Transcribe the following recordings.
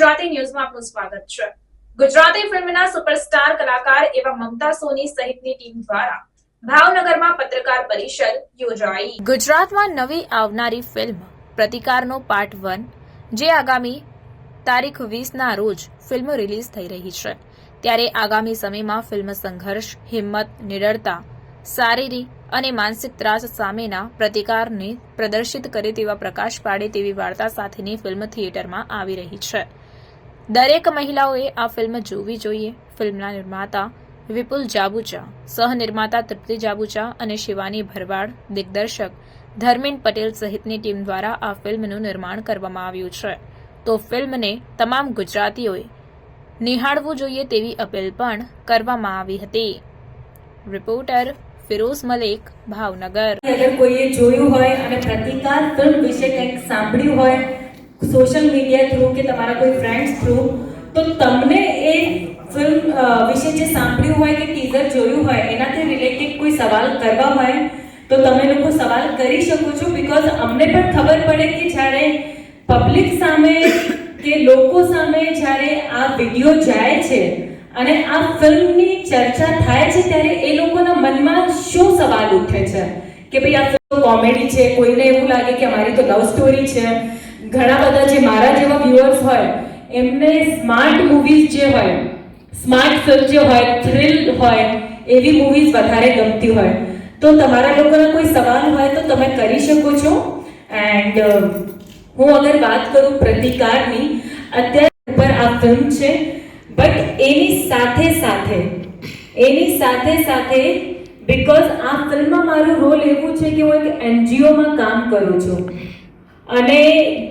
ગુજરાતી ન્યૂઝમાં આપનું સ્વાગત છે. ગુજરાતી ફિલ્મના સુપરસ્ટાર કલાકાર એવા મમતા સોની સહિતની ટીમ દ્વારા ભાવનગરમાં પત્રકાર પરિષદ યોજાઈ. ગુજરાતમાં નવી આવનારી ફિલ્મ પ્રતિકારનો પાર્ટ વન, જે આગામી તારીખ વીસના રોજ ફિલ્મ રિલીઝ થઈ રહી છે. ત્યારે આગામી સમયમાં ફિલ્મ સંઘર્ષ, હિંમત, નિડરતા, શારીરિક અને માનસિક ત્રાસ સામેના પ્રતિકારને પ્રદર્શિત કરે તેવા પ્રકાશ પાડે તેવી વાર્તા સાથેની ફિલ્મ થિયેટરમાં આવી રહી છે. દરેક મહિલાઓએ આ ફિલ્મ જોવી જોઈએ. ફિલ્મના નિર્માતા વિપુલ જાબુચા સહનિર્માતા તૃપ્તિ જાબુચા અને શિવાની ભરવાડ, દિગ્દર્શક ધર્મેન પટેલ સહિતની ટીમ દ્વારા આ ફિલ્મનું નિર્માણ કરવામાં આવ્યું છે. તો ફિલ્મને તમામ ગુજરાતીઓએ નિહાળવું જોઈએ તેવી અપીલ પણ કરવામાં આવી હતી. રિપોર્ટર ફિરોઝ મલેક, ભાવનગર. અગર કોઈએ જોયું હોય અને પ્રતિકાર ફિલ્મ વિશે કંઈક સાંભળ્યું હોય સોશિયલ મીડિયા થ્રુ કે તમારા કોઈ ફ્રેન્ડ્સ થ્રુ, તો તમને એ ફિલ્મ વિશે જે સાંભળ્યું હોય કે ટીઝર જોયું હોય, એનાથી રિલેટેડ કોઈ સવાલ કરવા હોય, તો તમે લોકો સવાલ કરી શકો છો બીકોઝ અમને પણ ખબર પડે કે જ્યારે પબ્લિક સામે કે લોકો સામે જ્યારે આ વીડિયો જાય છે અને આ ફિલ્મની ચર્ચા થાય છે ત્યારે એ લોકોના મનમાં શું સવાલ ઉઠે છે? કે ભાઈ આ ફિલ્મ કોમેડી છે, કોઈને એવું લાગે કે અમારી તો લવ સ્ટોરી છે ઘણા બધા જે મારા જેવા વ્યુઅર્સ હોય, એમને સ્માર્ટ મૂવીઝ જે હોય સ્માર્ટ ફિલ્મ જે હોય થ્રિલ હોય, એવી મૂવીઝ વધારે ગમતી હોય. તો તમારા લોકોના કોઈ સવાલ હોય તો તમે કરી શકો છો. એન્ડ હું અગર વાત કરું પ્રતિકારની, અત્યારે ઉપર આ ફિલ્મ છે બટ એની સાથે સાથે, એની સાથે સાથે બિકોઝ આ ફિલ્મમાં મારું રોલ એવું છે કે હું એક એનજીઓમાં કામ કરું છું. અને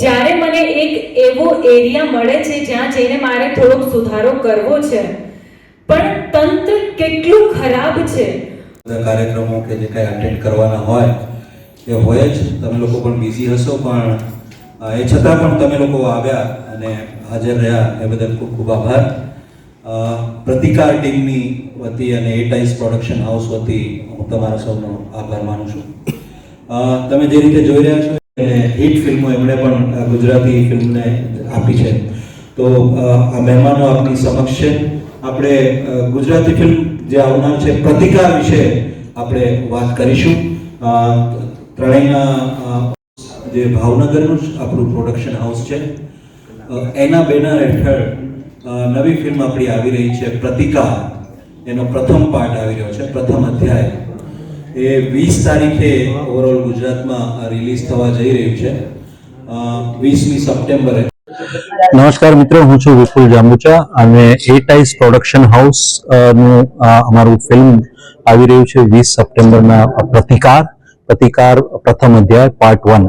જ્યારે મને એક એવો એરિયા મળે છે જ્યાં જઈને મારે થોડોક સુધારો કરવો છે, પણ તંત્ર કેટલું ખરાબ છે? કાર્યક્રમો કે જે કાંઈ અટેન્ડ કરવાના હોય, એ હોય જ. તમે લોકો પણ બિઝી હશો પણ એ છતાં પણ તમે લોકો આવ્યા અને હાજર રહ્યા, એ બદલ ખૂબ ખૂબ આભાર. પ્રતિકાર ટીમની વતી અને એ ટાઈસ પ્રોડક્શન હાઉસ વતી હું તમારા સૌનો આભાર માનું છું. તમે જે રીતે જોઈ રહ્યા છો હિટ ફિલ્મો એમણે પણ ગુજરાતી ફિલ્મને આપી છે. તો આ મહેમાનો આપની સમક્ષ છે. આપણે ગુજરાતી ફિલ્મ જે આવનાર છે, પ્રતિકાર વિશે આપણે વાત કરીશું. ત્રણેયના જે ભાવનગરનું આપણું પ્રોડક્શન હાઉસ છે. એના બેનર હેઠળ નવી ફિલ્મ આપણી આવી રહી છે, પ્રતિકાર. એનો પ્રથમ પાર્ટ આવી રહ્યો છે, પ્રથમ અધ્યાય. એ વીસ તારીખે ઓવરઓલ ગુજરાતમાં રિલીઝ થવા જઈ રહ્યું છે. વીસમી સપ્ટેમ્બરે. નમસ્કાર મિત્રો, હું છું વિપુલ જાંબુચા અને એ ટાઈસ પ્રોડક્શન હાઉસનું અમારું ફિલ્મ આવી રહ્યું છે વીસ સપ્ટેમ્બરના પ્રતિકાર. પ્રતિકાર, પ્રથમ અધ્યાય પાર્ટ વન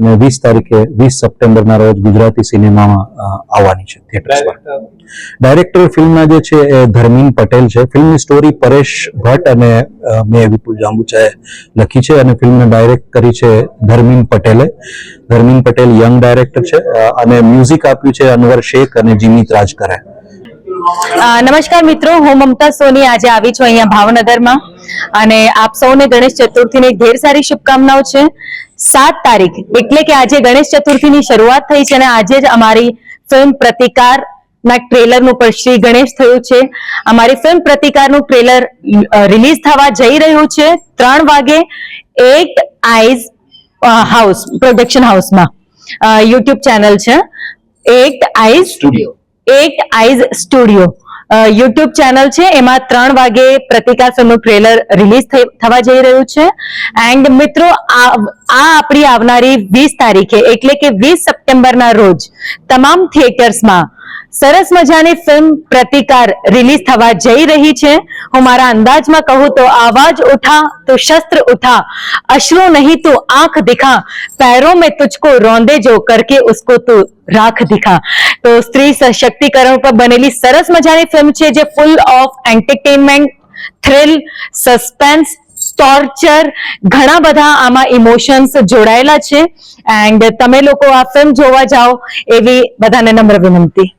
અને વીસ તારીખે વીસ સપ્ટેમ્બરના રોજ ગુજરાતી સિનેમામાં આવવાની છે થિયેટર્સમાં ડાયરેક્ટર ફિલ્મના જે છે એ ધર્મીન પટેલ છે. ફિલ્મની સ્ટોરી પરેશ ભટ્ટ અને મેં વિપુલ જાંબુચાએ લખી છે અને ફિલ્મને ડાયરેક્ટ કરી છે ધર્મીન પટેલે. ધર્મીન પટેલ યંગ ડાયરેક્ટર છે અને મ્યુઝિક આપ્યું છે અનવર શેખ અને જીમિત રાજકરે નમસ્કાર મિત્રો, હું મમતા સોની આજે આવી છું અહીંયા ભાવનગરમાં. અને આપ સૌને ગણેશ ચતુર્થીની ઢેર સારી શુભકામનાઓ છે. સાત તારીખ, એટલે કે આજે ગણેશ ચતુર્થીની શરૂઆત થઈ છે અને આજે જ અમારી ફિલ્મ પ્રતિકાર ના ટ્રેલરનું પણ શ્રી ગણેશ થયું છે. અમારી ફિલ્મ પ્રતિકારનું ટ્રેલર રિલીઝ થવા જઈ રહ્યું છે ત્રણ વાગે એટ આઈઝ હાઉસ, પ્રોડક્શન હાઉસમાં. યુટ્યુબ ચેનલ છે. Eight Eyes Studio. એક આઈઝ સ્ટુડિયો. યુટ્યુબ ચેનલ છે, એમાં ત્રણ વાગે પ્રતિકાર ફિલ્મનું ટ્રેલર રિલીઝ થવા જઈ રહ્યું છે. એન્ડ મિત્રો, આ આ આપણી આવનારી વીસ તારીખે, એટલે કે વીસ સપ્ટેમ્બરના રોજ, તમામ થિયેટર્સમાં સરસ મજાની ફિલ્મ પ્રતિકાર રિલીઝ થવા જઈ રહી છે હું મારા અંદાજમાં કહું તો આવાજ ઉઠા તો શસ્ત્ર ઉઠા અશ્રુ નહીં તો આંખ દિખા पैरों में तुझको रोंदे जो करके उसको तो રાખ દિખા તો સ્ત્રી સશક્તિકરણ પર બનેલી સરસ મજાની ફિલ્મ છે જે full of entertainment thrill suspense torture ઘણા બધા આમાં ઇમોશન્સ જોડાયેલા છે એન્ડ તમે લોકો આ ફિલ્મ જોવા જાઓ એવી બધાને નમ્ર વિનંતી